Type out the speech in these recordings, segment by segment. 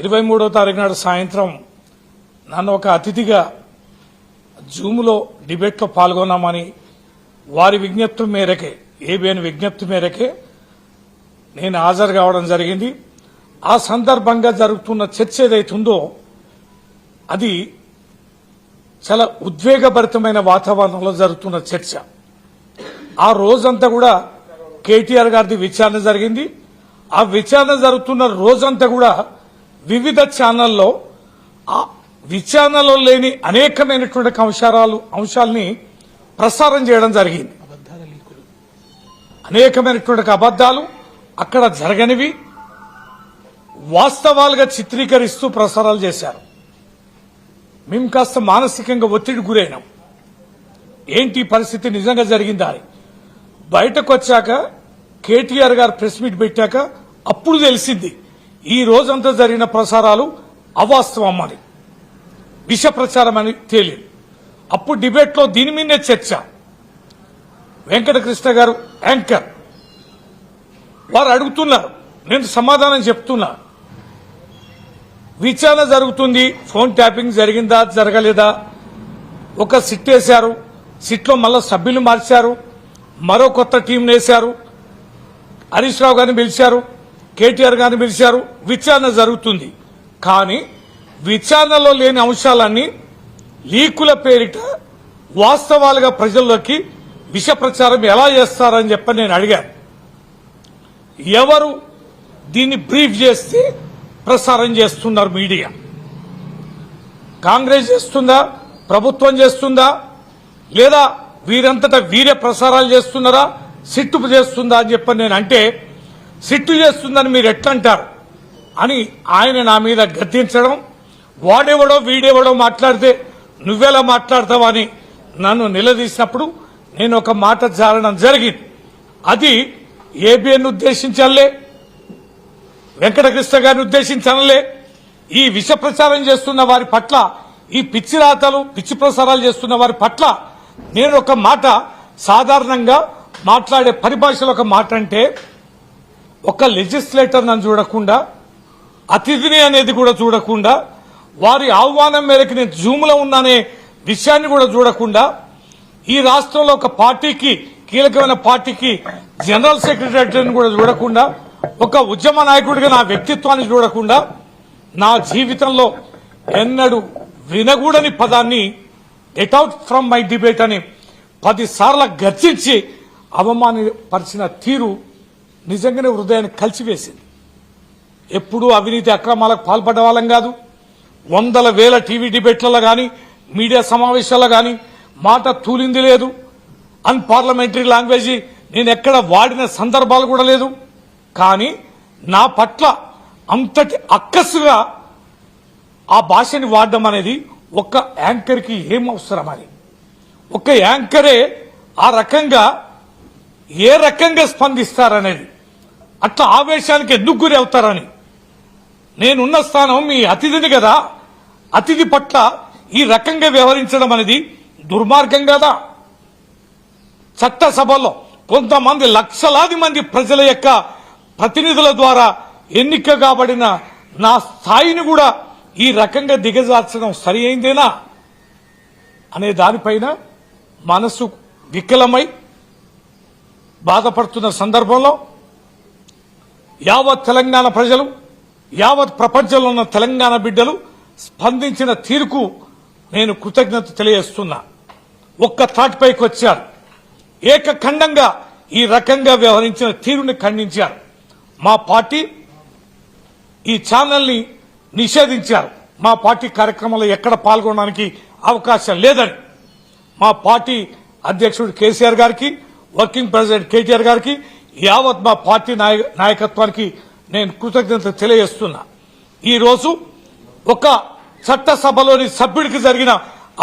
ఇరవై మూడో తారీఖు నాడు సాయంత్రం నన్ను ఒక అతిథిగా జూమ్లో డిబేట్లో పాల్గొన్నామని వారి విజ్ఞప్తి మేరకే ఏబిఎన్ విజ్ఞప్తి మేరకే నేను హాజరు కావడం జరిగింది. ఆ సందర్భంగా జరుగుతున్న చర్చ ఏదైతుందో అది చాలా ఉద్వేగభరితమైన వాతావరణంలో జరుగుతున్న చర్చ. ఆ రోజంతా కూడా కేటీఆర్ గారిది విచారణ జరిగింది. ఆ విచారణ జరుగుతున్న రోజంతా కూడా వివిధ ఛానల్లో ఆ విచారణలో లేని అనేకమైనటువంటి అంశాలు అంశాలని ప్రసారం చేయడం జరిగింది. అనేకమైనటువంటి అబద్దాలు అక్కడ జరగనివి. వాస్తవాలుగా చిత్రీకరిస్తూ ప్రసారాలు చేశారు. మేము కాస్త మానసికంగా ఒత్తిడి గురైనాం. ఏంటి పరిస్థితి నిజంగా జరిగిందా అని. బయటకు వచ్చాక కేటీఆర్ గారు ప్రెస్ మీట్ పెట్టాక అప్పుడు తెలిసింది. ఈ రోజంతా జరిగిన ప్రసారాలు అవాస్తవం అని విష ప్రచారం అని తేలింది. అప్పుడు డిబేట్లో దీని మీదే చర్చ. వెంకటకృష్ణ గారు యాంకర్. వారు అడుగుతున్నారు. నేను సమాధానం చెప్తున్నా. విచారణ జరుగుతుంది. ఫోన్ ట్యాపింగ్ జరిగిందా జరగలేదా? ఒక సిట్ వేశారు. సిట్లో మళ్ళా సభ్యులు మార్చారు. మరో కొత్త టీం వేశారు. హరీష్ రావు గారిని పిలిచారు. కేటీఆర్ గారిని పిలిచారు. విచారణ జరుగుతుంది. కానీ విచారణలో లేని అంశాలన్నీ లీకుల పేరిట వాస్తవాలుగా ప్రజల్లోకి విష ప్రచారం ఎలా చేస్తారని చెప్పని నేను అడిగాను. ఎవరు దీన్ని బ్రీఫ్ చేస్తే ప్రసారం చేస్తున్నారు మీడియా? కాంగ్రెస్ చేస్తుందా? ప్రభుత్వం చేస్తుందా? లేదా వీరంతటా వీరే ప్రసారాలు చేస్తున్నారా? సిట్టు చేస్తుందా అని చెప్పని నేను అంటే సిట్టు చేస్తుందని మీరు ఎట్లంటారు? అని ఆయన నా మీద గద్దించడం వాడెవడో వీడెవడో మాట్లాడితే నువ్వెలా మాట్లాడతావని నన్ను నిలదీసినప్పుడు నేను ఒక మాట జారడం జరిగింది. అది ఏబిఎన్ ఉద్దేశించాలే వెంకటకృష్ణ గారిని ఉద్దేశించనలే ఈ విష ప్రచారం చేస్తున్న వారి పట్ల ఈ పిచ్చి రాతలు పిచ్చి ప్రసారాలు చేస్తున్న వారి పట్ల నేను ఒక మాట సాధారణంగా మాట్లాడే పరిభాషలో ఒక మాట అంటే ఒక లెజిస్లేటర్ నన్ను చూడకుండా అతిథిని అనేది కూడా చూడకుండా వారి ఆహ్వానం మేరకు నేను జూమ్లో ఉన్నానే విషయాన్ని కూడా చూడకుండా ఈ రాష్ట్రంలో ఒక పార్టీకి కీలకమైన పార్టీకి జనరల్ సెక్రటరీని కూడా చూడకుండా ఒక ఉద్యమ నాయకుడిగా నా వ్యక్తిత్వాన్ని చూడకుండా నా జీవితంలో ఎన్నడూ వినగూడని పదాన్ని get out from my debate అని పదిసార్లు గర్జించి అవమానపరిచిన తీరు నిజంగానే హృదయాన్ని కలిసివేసింది. ఎప్పుడూ అవినీతి అక్రమాలకు పాల్పడ్డ వాళ్ళం కాదు. వందల వేల టీవీ డిబేట్లలో కానీ మీడియా సమావేశాల్లో కానీ మాట తూలింది లేదు. అన్పార్లమెంటరీ లాంగ్వేజ్ నేను ఎక్కడ వాడిన సందర్భాలు కూడా లేదు. కానీ నా పట్ల అంతటి అక్కసుగా ఆ భాషని వాడడం అనేది ఒక్క యాంకర్కి ఏం అవసరం అని ఒక యాంకరే ఆ రకంగా ఏ రకంగా స్పందిస్తారనేది? అట్లా ఆవేశానికి ఎందుకు గురి అవుతారని. నేనున్న స్థానం మీ అతిథిని కదా. అతిథి పట్ల ఈ రకంగా వ్యవహరించడం అనేది దుర్మార్గం కదా. చట్టసభలో కొంతమంది లక్షలాది మంది ప్రజల యొక్క ప్రతినిధుల ద్వారా ఎన్నిక కాబడిన నా స్థాయిని కూడా ఈ రకంగా దిగజార్చడం సరి అయిందేనా? అనే దానిపైన మనసు వికలమై బాధపడుతున్న సందర్భంలో యావత్ తెలంగాణ ప్రజలు యావత్ ప్రపంచంలో ఉన్న తెలంగాణ బిడ్డలు స్పందించిన తీరుకు నేను కృతజ్ఞత తెలియజేస్తున్నా. ఒక్క థాట్ పైకి వచ్చారు. ఏకఖండంగా ఈ రకంగా వ్యవహరించిన తీరుని ఖండించారు. మా పార్టీ ఈ ఛానల్ని నిషేధించారు. మా పార్టీ కార్యక్రమంలో ఎక్కడ పాల్గొనడానికి అవకాశం లేదని. మా పార్టీ అధ్యక్షుడు కేసీఆర్ గారికి వర్కింగ్ ప్రెసిడెంట్ కేటీఆర్ గారికి యావత్ మా పార్టీ నాయకత్వానికి నేను కృతజ్ఞత తెలియజేస్తున్నా. ఈ రోజు ఒక చట్టసభలోని సభ్యుడికి జరిగిన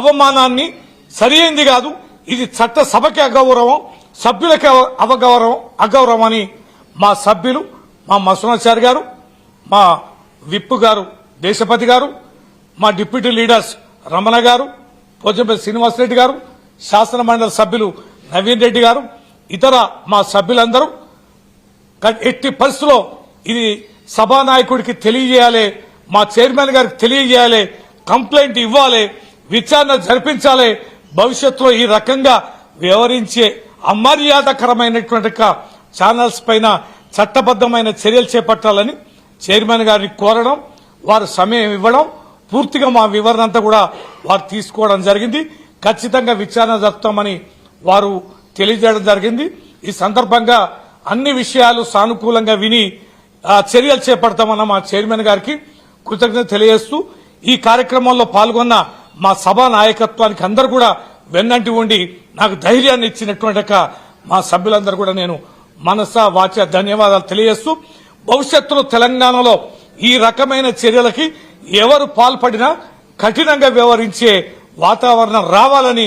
అవమానాన్ని సరియైంది కాదు ఇది చట్టసభకి అగౌరవం సభ్యులకి అవగౌరవం అగౌరవం అని మా సభ్యులు మా మసనాచారి గారు మా విప్ గారు దేశపతి గారు మా డిప్యూటీ లీడర్స్ రమణ గారు పోచంపల్లి శ్రీనివాసరెడ్డి గారు శాసనమండలి సభ్యులు నవీన్ రెడ్డి గారు ఇతర మా సభ్యులందరూ ఎట్టి పరిస్థితుల్లో ఇది సభానాయకుడికి తెలియజేయాలి మా చైర్మన్ గారికి తెలియజేయాలి కంప్లైంట్ ఇవ్వాలి విచారణ జరిపించాలి భవిష్యత్తులో ఈ రకంగా వ్యవహరించే అమర్యాదకరమైనటువంటి ఛానల్స్ పైన చట్టబద్దమైన చర్యలు చేపట్టాలని చైర్మన్ గారిని కోరడం వారు సమయం ఇవ్వడం పూర్తిగా మా వివరణ అంతా కూడా వారు తీసుకోవడం జరిగింది. ఖచ్చితంగా విచారణ జరుపుతామని వారు తెలియజేయడం జరిగింది. ఈ సందర్భంగా అన్ని విషయాలు సానుకూలంగా విని ఆ, చర్యలు చేపడతామన్న మా చైర్మన్ గారికి కృతజ్ఞత తెలియజేస్తూ ఈ కార్యక్రమంలో పాల్గొన్న మా సభా నాయకత్వానికి అందరు కూడా వెన్నంటి ఉండి నాకు ధైర్యాన్ని ఇచ్చినటువంటి మా సభ్యులందరూ కూడా నేను మనస వాచ ధన్యవాదాలు తెలియజేస్తూ భవిష్యత్తులో తెలంగాణలో ఈ రకమైన చర్యలకి ఎవరు పాల్పడినా కఠినంగా వ్యవహరించే వాతావరణం రావాలని